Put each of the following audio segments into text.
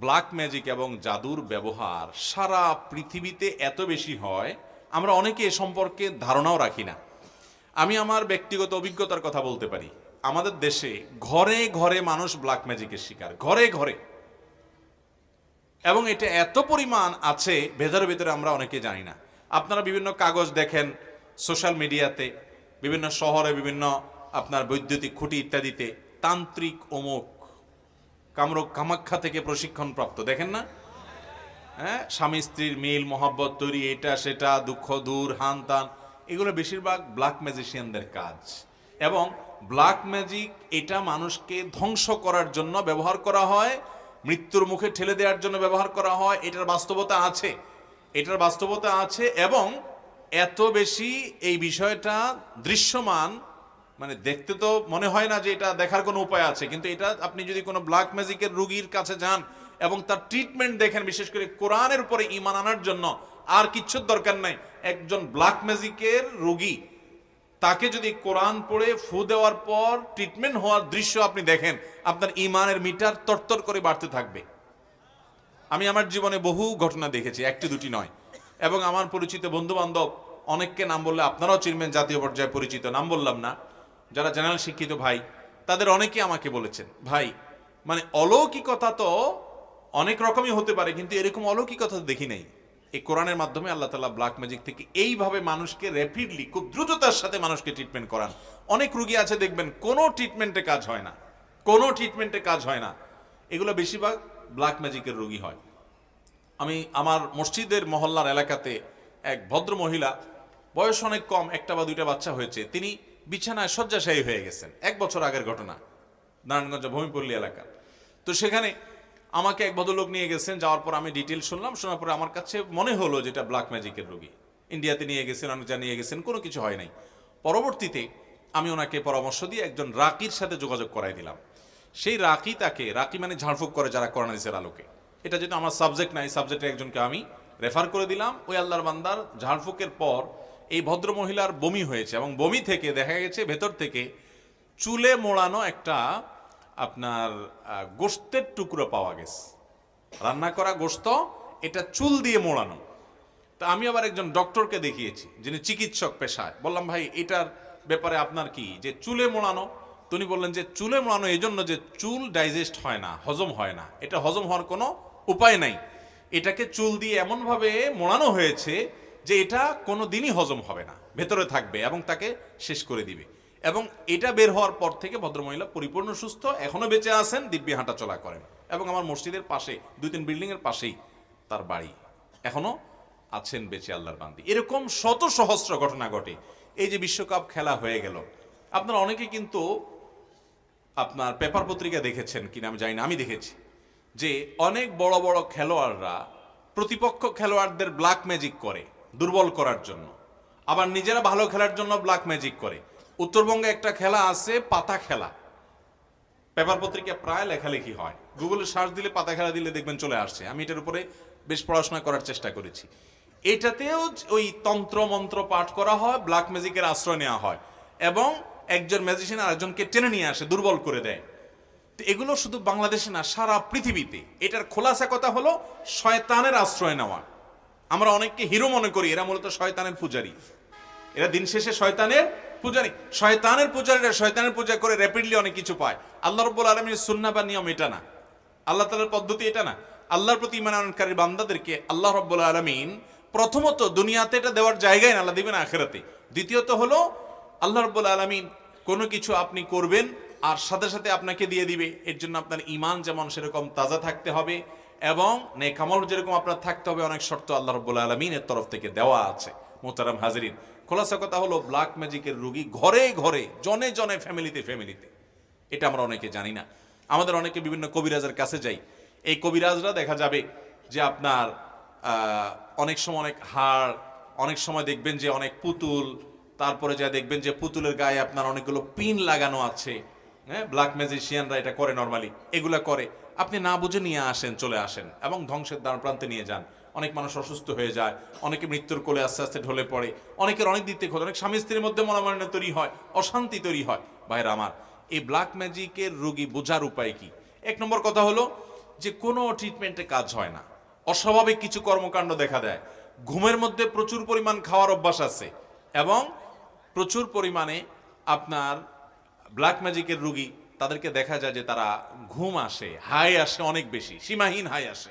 Black magic এবং জাদুর ব্যবহার সারা পৃথিবীতে এত বেশি হয়, আমরা অনেকে এ সম্পর্কে ধারণাও রাখি না। আমি আমার ব্যক্তিগত অভিজ্ঞতার কথা বলতে পারি। আমাদের দেশে ঘরে ঘরে মানুষ ব্ল্যাক ম্যাজিকের শিকার, ঘরে ঘরে। এবং এটা এত পরিমাণ আছে, ভেতরে ভেতরে আমরা অনেকে জানি না। আপনারা বিভিন্ন কাগজ দেখেন সোশ্যাল মিডিয়াতে বিভিন্ন শহরে বিভিন্ন আপনার বৈদ্যুতিক খুঁটি ইত্যাদিতে, তান্ত্রিক অমুক কামরূপ কামাখ্যা থেকে প্রশিক্ষণ প্রাপ্ত দেখেন না? হ্যাঁ? স্বামী স্ত্রীর মিল, মহব্বত, তৈরি এটা, সেটা, দুঃখ, দূর, হান, তান, এগুলো বেশিরভাগ ব্ল্যাক ম্যাজিশিয়ানদের কাজ। এবং ব্ল্যাক ম্যাজিক এটা মানুষকে ধ্বংস করার জন্য ব্যবহার করা হয়, মৃত্যুর মুখে ঠেলে দেওয়ার জন্য ব্যবহার করা হয়, এটার বাস্তবতা আছে। এটার বাস্তবতা আছে এবং এত বেশি এই বিষয়টা দৃশ্যমান মানে দেখতে তো মনে হয় না যে এটা দেখার কোনো উপায় আছে, কিন্তু এটা আপনি যদি কোনো ব্ল্যাক ম্যাজিকের রুগীর কাছে যান এবং তার ট্রিটমেন্ট দেখেন, বিশেষ করে কোরআনের উপরে ইমান আনার জন্য, আর কিচ্ছুর দরকার নাই। একজন ব্ল্যাক ম্যাজিকের রুগী, তাকে যদি কোরআন পড়ে ফু দেওয়ার পর ট্রিটমেন্ট হওয়ার দৃশ্য আপনি দেখেন, আপনার ইমানের মিটার তরতর করে বাড়তে থাকবে। আমি আমার জীবনে বহু ঘটনা দেখেছি, একটি দুটি নয়। এবং আমার পরিচিত বন্ধু বান্ধব অনেককে নাম বললে আপনারাও চিনবেন, জাতীয় পর্যায়ে পরিচিত, নাম বললাম না। যারা জেনারেল শিক্ষিত ভাই, তাদের অনেকে আমাকে বলেছেন, ভাই মানে অলৌকিকতা তো অনেক রকমই হতে পারে, কিন্তু এরকম অলৌকিকতা দেখি নাই। এই কোরআনের মাধ্যমে আল্লাহ তালা ব্ল্যাক ম্যাজিক থেকে এইভাবে মানুষকে র্যাপিডলি খুব দ্রুততার সাথে মানুষকে ট্রিটমেন্ট করান। অনেক রুগী আছে, দেখবেন, কোনো ট্রিটমেন্টে কাজ হয় না, কোনো ট্রিটমেন্টে কাজ হয় না। এগুলো বেশিরভাগ ব্ল্যাক ম্যাজিকের রুগী হয়। আমি আমার মসজিদের মহল্লার এলাকাতে এক ভদ্র মহিলা, বয়স অনেক কম, একটা বা দুইটা বাচ্চা হয়েছে। তিনি বিছানায় শয্যাশায়ী হয়ে গেছেন। এক বছর আগের ঘটনা, নারায়ণগঞ্জ ভূমিপল্লী এলাকা। তো সেখানে আমাকে এক ভদ্রলোক নিয়ে গেছেন, যাওয়ার পর আমি ডিটেল শুনলাম, শোনার পরে আমার কাছে মনে হলো যেটা ব্ল্যাক ম্যাজিকের রোগী। ইন্ডিয়াতে নিয়ে গেছেন, অনেক যা নিয়ে গেছেন, কোনো কিছু হয় নাই। পরবর্তীতে আমি ওনাকে পরামর্শ দিয়ে একজন রাকির সাথে যোগাযোগ করাই দিলাম। সেই রাকি তাকে, রাকি মানে ঝাড়ফুঁক করে যারা করোনাদিসের আলোকে। এটা যেহেতু আমার সাবজেক্ট নাই সাবজেক্টে একজনকে আমি রেফার করে দিলাম। ওই আল্লাহর বান্দার ঝাড়ফুঁকের পর এই ভদ্র মহিলার বমি হয়েছে এবং বমি থেকে দেখা গেছে ভেতর থেকে চুলে মোড়ানো একটা আপনার গোস্তের টুকরো পাওয়া গেছে। রান্না করা গোস্ত এটা চুল দিয়ে মোড়ানো। তা আমি আবার একজন ডক্টরকে দেখিয়েছি, যিনি চিকিৎসক পেশায়। বললাম, ভাই, এটার ব্যাপারে আপনার কি? যে চুলে মোড়ানো তিনি বললেন যে চুলে মোড়ানো এই জন্য যে চুল ডাইজেস্ট হয় না, হজম হয় না। এটা হজম হওয়ার কোনো উপায় নাই। এটাকে চুল দিয়ে এমনভাবে মোড়ানো হয়েছে যে এটা কোনো দিনই হজম হবে না, ভেতরে থাকবে এবং তাকে শেষ করে দিবে। এবং এটা বের হওয়ার পর থেকে ভদ্রমহিলা পরিপূর্ণ সুস্থ এখনও বেঁচে আছেন, দিব্যি হাঁটা চলা করেন। এবং আমার মসজিদের পাশে, দুই তিন বিল্ডিংয়ের পাশেই তার বাড়ি। এখনও আছেন বেঁচে আল্লাহর বান্দি। এরকম শত সহস্র ঘটনা ঘটে। এই যে বিশ্বকাপ খেলা হয়ে গেল। আপনারা অনেকে কিন্তু আপনার পেপার পত্রিকা দেখেছেন কিনা আমি জানি না, আমি দেখেছি। যে অনেক বড় বড় খেলোয়াড়রা প্রতিপক্ষ খেলোয়াড়দের ব্ল্যাক ম্যাজিক করে। দুর্বল করার জন্য। আবার নিজেরা ভালো খেলার জন্য ব্ল্যাক ম্যাজিক করে। উত্তরবঙ্গে একটা খেলা আছে, পাতা খেলা। পেপার পত্রিকায় প্রায় লেখালেখি হয়। গুগলে সার্চ দিলে, পাতা খেলা দিলে দেখবেন চলে আসছে। আমি এটার উপরে বেশ পড়াশোনা করার চেষ্টা করেছি। এটাতেও ওই তন্ত্র মন্ত্র পাঠ করা হয় ব্ল্যাক ম্যাজিকের আশ্রয় নেওয়া হয়। এবং একজন ম্যাজিশিয়ান আরেকজনকে টেনে নিয়ে আসে, দুর্বল করে দেয়। তো এগুলো শুধু বাংলাদেশে না, সারা পৃথিবীতে। এটার খোলাসা কথা হলো, শয়তানের আশ্রয় নেওয়া। আমরা অনেককে হিরো মনে করি, এরা মূলত শয়তানের পূজারী। এরা দিন শেষে শয়তানের পূজারী। শয়তানের পূজারীরা শয়তানের পূজা করে র্যাপিডলি অনেক কিছু পায়। আল্লাহ রব্বুল আলমীর সুন্না বা নিয়ম এটা না। আল্লাহ তালার পদ্ধতি এটা না। আল্লাহর প্রতি ইমানকারী বান্দাদেরকে আল্লাহ রব্বুল আলমিন প্রথমত দুনিয়াতে এটা দেওয়ার জায়গায় না আল্লাহ দিবেন, আখেরাতে। দ্বিতীয়ত হলো, আল্লাহ রব্বুল আলমিন কোনো কিছু আপনি করবেন আর সাথে সাথে আপনাকে দিয়ে দিবে। এর জন্য আপনার ইমান যেমন সেরকম তাজা থাকতে হবে। এবং নেকামল যেরকম আপনার থাকতে হবে, অনেক শর্ত আল্লাহ রব্বুল আলমিনের তরফ থেকে দেওয়া আছে। মোতারাম হাজরিন, খোলাসা কথা হলো ব্ল্যাক ম্যাজিকের রুগী ঘরে ঘরে, জনে জনে ফ্যামিলিতে ফ্যামিলিতে। এটা আমরা অনেকে জানি না। আমাদের অনেকে বিভিন্ন কবিরাজের কাছে যাই। এই কবিরাজরা দেখা যাবে যে আপনার অনেক সময় অনেক হাড়, অনেক সময় দেখবেন যে অনেক পুতুল, তারপরে যা দেখবেন যে পুতুলের গায়ে আপনার অনেকগুলো পিন লাগানো আছে। হ্যাঁ ব্ল্যাক ম্যাজিশিয়ানরা এটা করে নর্মালি। এগুলা করে। আপনি না বুঝে নিয়ে আসেন, চলে আসেন এবং ধ্বংসের দ্বার প্রান্তে নিয়ে যান। অনেক মানুষ অসুস্থ হয়ে যায়, অনেকে মৃত্যুর কোলে আস্তে আস্তে ঢলে পড়ে, অনেকের অনেক দিক থেকে অনেক স্বামী স্ত্রীর মধ্যে মনোমালিন্য তৈরি হয়, অশান্তি তৈরি হয়। ভাইরা আমার, এই ব্ল্যাক ম্যাজিকের রোগী বোঝার উপায় কি? এক নম্বর কথা হলো যে কোনো ট্রিটমেন্টে কাজ হয় না। অস্বাভাবিক কিছু কর্মকাণ্ড দেখা দেয়। ঘুমের মধ্যে প্রচুর পরিমাণ খাওয়ার অভ্যাস আছে এবং প্রচুর পরিমাণে আপনার ব্ল্যাক ম্যাজিকের রুগী তাদেরকে দেখা যায় যে তারা ঘুম আসে, হাই আসে অনেক বেশি, সীমাহীন হাই আসে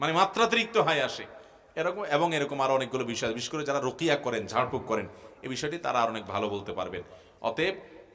মানে মাত্রাতিরিক্ত হাই আসে। এরকম এবং এরকম আরও অনেকগুলো বিষয় বিশেষ করে যারা রকিয়া করেন, ঝাড়ফুঁক করেন এই বিষয়টি তারা আর অনেক ভালো বলতে পারবেন। অতএব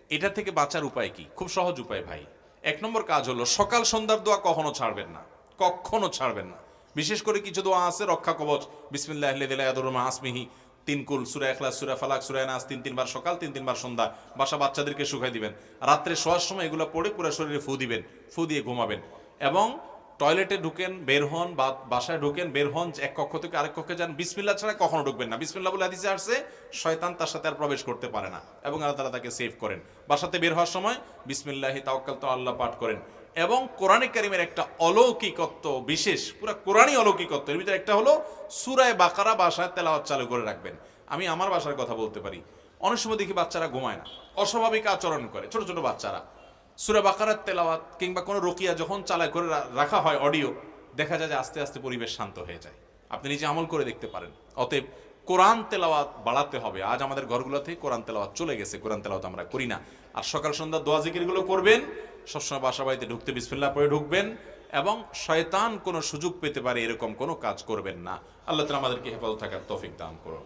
এটা থেকে বাঁচার উপায় কি? খুব সহজ উপায় ভাই। এক নম্বর কাজ হলো, সকাল সন্ধ্যার দোয়া কখনো ছাড়বেন না। কখনো ছাড়বেন না। বিশেষ করে কিছু দোয়া আছে, রক্ষা কবচ বিসমিল্লাহ আসমিহি তিন কুল, সুরা এখলাস সুরা ফালাক, সুরা নাস, তিন তিনবার সকাল, তিন তিনবার সন্ধ্যা। বাসা বাচ্চাদেরকে শুকাই দিবেন। রাত্রে শোয়ার সময় এগুলো পড়ে পুরো শরীরে ফু দিবেন, ফু দিয়ে ঘুমাবেন। এবং টয়লেটে ঢুকেন, বের হন, বা বাসায় ঢুকেন, বের হন, এক কক্ষ থেকে আরেক কক্ষে যান, বিসমিল্লা ছাড়া কখনো ঢুকবেন না। বিসমিল্লা বলে হাদিসে আসছে, শয়তান তার সাথে আর প্রবেশ করতে পারে না। এবং আল্লাহ তাআলা তাকে সেভ করেন। বাসাতে বের হওয়ার সময় বিসমিল্লাহি তাওয়াক্কাল তো আল্লাহ পাঠ করেন। এবং কোরআনে কারিমের একটা অলৌকিকত্ব বিশেষ, পুরো কোরআনই অলৌকিকত্ব এর ভিতরে একটা হলো সুরায় বাকারা বাসায় তেলাওয়াত চালু করে রাখবেন। আমি আমার বাসার কথা বলতে পারি। অনেক সময় দেখি বাচ্চারা ঘুমায় না। অস্বাভাবিক আচরণ করে, ছোট ছোট বাচ্চারা। সুরা বাকারাত তেলাওয়াত কিংবা কোনো রকিয়া যখন চালায় করে রাখা হয় অডিও, দেখা যায় যে আস্তে আস্তে পরিবেশ শান্ত হয়ে যায়। আপনি নিজে আমল করে দেখতে পারেন। অতএব কোরআন তেলাওয়াত বাড়াতে হবে। আজ আমাদের ঘরগুলোতে কোরআন তেলাওয়াত চলে গেছে। কোরআন তেলাওয়াত আমরা করি না। আর সকাল, সন্ধ্যা দোয়া জিকিরগুলো করবেন, সবসময় বাসা বাড়িতে ঢুকতে বিসফিল্লা পরে ঢুকবেন এবং শয়তান কোনো সুযোগ পেতে পারে এরকম কোনো কাজ করবেন না। আল্লাহ তালা আমাদেরকে হেফাজত থাকার তফিক দান করুন।